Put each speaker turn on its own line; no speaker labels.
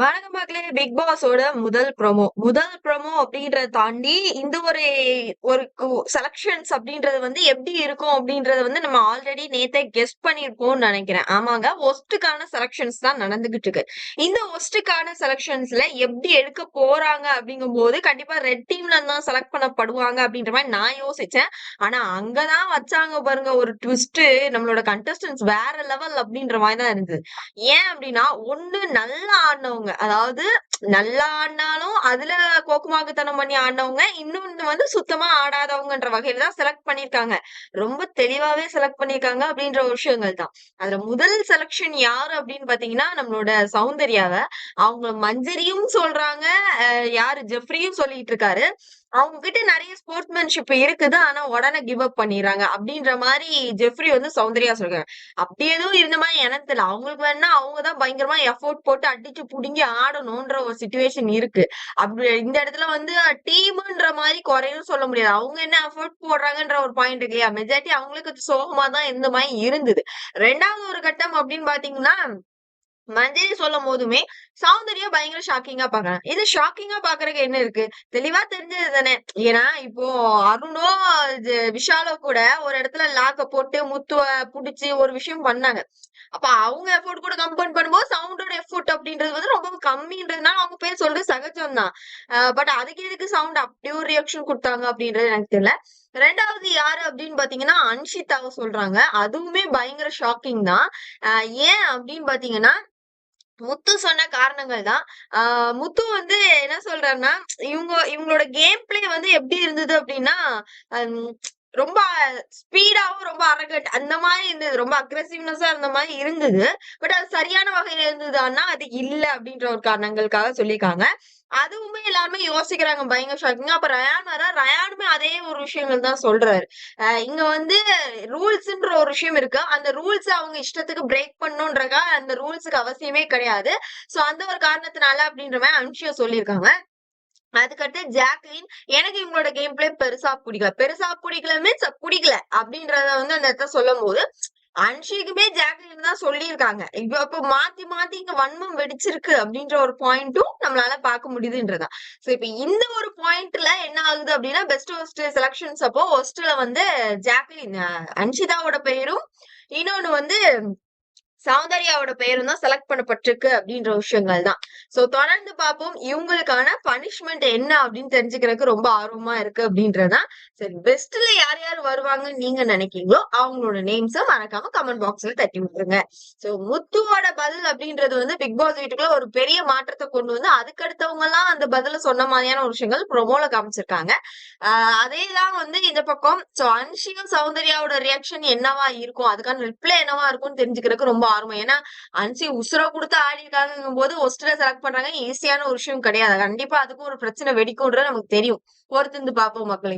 வணக்கம் மக்களே பிக் பாஸோட முதல் ப்ரோமோ முதல் ப்ரோமோ அப்படின்றத தாண்டி இந்த ஒரு ஒரு செலக்ஷன்ஸ் அப்படின்றது வந்து எப்படி இருக்கும் அப்படின்றத வந்து நம்ம ஆல்ரெடி நேத்தே கெஸ்ட் பண்ணிருப்போம்னு நினைக்கிறேன். ஆமாங்க ஒஸ்ட்டுக்கான செலக்ஷன்ஸ் தான் நடந்துகிட்டு இருக்கு. இந்த ஒஸ்ட்டுக்கான செலக்ஷன்ஸ்ல எப்படி எடுக்க போறாங்க அப்படிங்கும் போது கண்டிப்பா ரெட் டீம்ல தான் செலக்ட் பண்ணப்படுவாங்க அப்படின்ற மாதிரி நான் யோசிச்சேன். ஆனா அங்கதான் வச்சாங்க பாருங்க ஒரு ட்விஸ்ட் நம்மளோட கண்டஸ்டன்ஸ் வேற லெவல் அப்படின்ற மாதிரி தான் இருந்தது. ஏன் அப்படின்னா ஒண்ணு நல்லா ஆடினவங்க அதாவது நல்லா ஆடினாலும் அதுல கோக்குமாக்குத்தனம் பண்ணி ஆடினவங்க இன்னும் வந்து சுத்தமா ஆடாதவங்கன்ற வகையில தான் செலக்ட் பண்ணிருக்காங்க ரொம்ப தெளிவாவே செலக்ட் பண்ணிருக்காங்க அப்படின்ற விஷயங்கள் தான். அதுல முதல் செலக்ஷன் யாரு அப்படின்னு பாத்தீங்கன்னா நம்மளோட சௌந்தர்யாவை. அவங்க மஞ்சரியும் சொல்றாங்க. அஹ் யாரு? ஜெஃப்ரியும் சொல்லிட்டு இருக்காரு. அவங்க கிட்ட நிறைய ஸ்போர்ட்ஸ்மேன்ஷிப் இருக்குது. ஆனா உடனே கிவ் அப் பண்ணிடுறாங்க. அப்படின்ற மாதிரி ஜெஃப்ரி வந்து சௌந்தர்யா சொல்றாங்க அப்படி எதுவும் இருந்த மாதிரி எனக்கு தெரியல. அவங்களுக்கு வேணா அவங்கதான் பயங்கரமா எஃபோர்ட் போட்டு அடிச்சு புடுங்கி ஆடணும்ன்ற ஒரு சுச்சுவேஷன் இருக்கு. அப்படி இந்த இடத்துல வந்து டீம்ன்ற மாதிரி குறையும் சொல்ல முடியாது. அவங்க என்ன எஃபோர்ட் போடுறாங்கன்ற ஒரு பாயிண்ட் இல்லையா? மெஜாரிட்டி அவங்களுக்கு சோகமா தான் இந்த மாதிரி இருந்தது. ரெண்டாவது ஒரு கட்டம் அப்படின்னு பாத்தீங்கன்னா மஞ்சரி சொல்லும் போதுமே சௌந்தர்யா பயங்கர ஷாக்கிங்கா பாக்குறாங்க இது ஷாக்கிங்கா பாக்குறதுக்கு என்ன இருக்கு? தெளிவா தெரிஞ்சது தானே. ஏன்னா இப்போ அருணோ விஷாலோ கூட ஒரு இடத்துல லாக்க போட்டு முத்துவ புடிச்சு ஒரு விஷயம் பண்ணாங்க. அப்ப அவங்க எஃபோர்ட் கூட கம்பேர் பண்ணும்போது சவுண்டோட எஃபோர்ட் அப்படின்றது வந்து ரொம்ப கம்மின்றதுனால அவங்க பேர் சொல்றது சகஜம் தான் பட் அதுக்கு எதுக்கு சவுண்ட் அப்படி ஒரு ரியாக்ஷன் கொடுத்தாங்க அப்படின்றது எனக்கு தெரியல. ரெண்டாவது யாரு அப்படின்னு பாத்தீங்கன்னா அன்ஷிதாவை சொல்றாங்க. அதுவுமே பயங்கர ஷாக்கிங் தான் ஏன் அப்படின்னு பாத்தீங்கன்னா முத்து சொன்ன காரணங்கள் தான். ஆஹ் முத்து வந்து என்ன சொல்றாருன்னா இவங்க இவங்களோட கேம் பிளே வந்து எப்படி இருந்தது அப்படின்னா ஹம், ரொம்ப ஸ்பீடாவும் ரொம்ப அரகட் அந்த மாதிரி இருந்தது. ரொம்ப அக்ரெசிவ்னஸா இருந்த மாதிரி இருந்தது. பட் அது சரியான வகையில இருந்ததுன்னா அது இல்ல அப்படின்ற ஒரு காரணங்களுக்காக சொல்லியிருக்காங்க. அதுவுமே எல்லாருமே யோசிக்கிறாங்க. பயங்கர ஷாக்கிங் அப்ப ரயான் வர ரயானுமே அதே ஒரு விஷயங்கள் தான் சொல்றாரு. இங்க வந்து ரூல்ஸ்ன்ற ஒரு விஷயம் இருக்கு. அந்த ரூல்ஸ் அவங்க இஷ்டத்துக்கு பிரேக் பண்ணுன்றக்கா அந்த ரூல்ஸுக்கு அவசியமே கிடையாது. சோ அந்த ஒரு காரணத்தினால அப்படின்ற மாதிரி அம்ஷியா சொல்லியிருக்காங்க. அதுக்கடுத்து ஜாக்லின் எனக்கு இவங்களோட கேம் பிளே பெருசா பிடிக்கல. பெருசா பிடிக்கல மீன்ஸ் பிடிக்கல அப்படின்றத வந்து அந்த இடத்த சொல்லும் போது அன்ஷிக்குமே ஜாக்லின் தான் சொல்லியிருக்காங்க. இப்போ இப்போ மாத்தி மாத்தி இங்க வன்மம் வெடிச்சிருக்கு அப்படின்ற ஒரு பாயிண்ட்டும் நம்மளால பார்க்க முடியுதுன்றதா. சோ இப்ப இந்த ஒரு பாயிண்ட்ல என்ன ஆகுது அப்படின்னா பெஸ்ட் ஹோஸ்ட் செலக்ஷன்ஸ் அப்போ ஹோஸ்ட்ல வந்து ஜாக்லின் அன்ஷிதாவோட பெயரும் இன்னொன்னு வந்து சௌந்தர்யாவோட பெயரும் தான் செலக்ட் பண்ணப்பட்டிருக்கு அப்படின்ற விஷயங்கள் தான். சோ தொடர்ந்து பார்ப்போம். இவங்களுக்கான பனிஷ்மெண்ட் என்ன அப்படின்னு தெரிஞ்சுக்கிறதுக்கு ரொம்ப ஆர்வமா இருக்கு அப்படின்றதுதான் சரி பெஸ்ட்ல யார் யார் வருவாங்கன்னு நீங்க நினைக்கிறீங்களோ அவங்களோட நேம்ஸ மறக்காம கமெண்ட் பாக்ஸ்ல தட்டி விட்டுருங்க. சோ முத்துவோட பதில் அப்படின்றது வந்து பிக் பாஸ் வீட்டுக்குள்ள ஒரு பெரிய மாற்றத்தை கொண்டு வந்து அதுக்கடுத்தவங்க எல்லாம் அந்த பதில சொன்ன மாதிரியான ஒரு விஷயங்கள் ப்ரொமோல காமிச்சிருக்காங்க. ஆஹ் அதே தான் வந்து இந்த பக்கம். சோ அன்ஷியும் சௌந்தர்யாவோட ரியாக்ஷன் என்னவா இருக்கும்? அதுக்கான ரிப்ளை என்னவா இருக்கும்னு தெரிஞ்சுக்கிறதுக்கு ரொம்ப ஆர்வம் ஏன்னா அன்சி உசுர கொடுத்து ஆடி இருக்காங்கும் போது ஒஸ்டரை செலக்ட் பண்றாங்க ஈஸியான ஒரு விஷயம் கிடையாது. கண்டிப்பா அதுக்கும் ஒரு பிரச்சனை வெடிக்கும்ன்றது நமக்கு தெரியும். பொறுத்திருந்து பார்ப்போம் மக்களுக்கு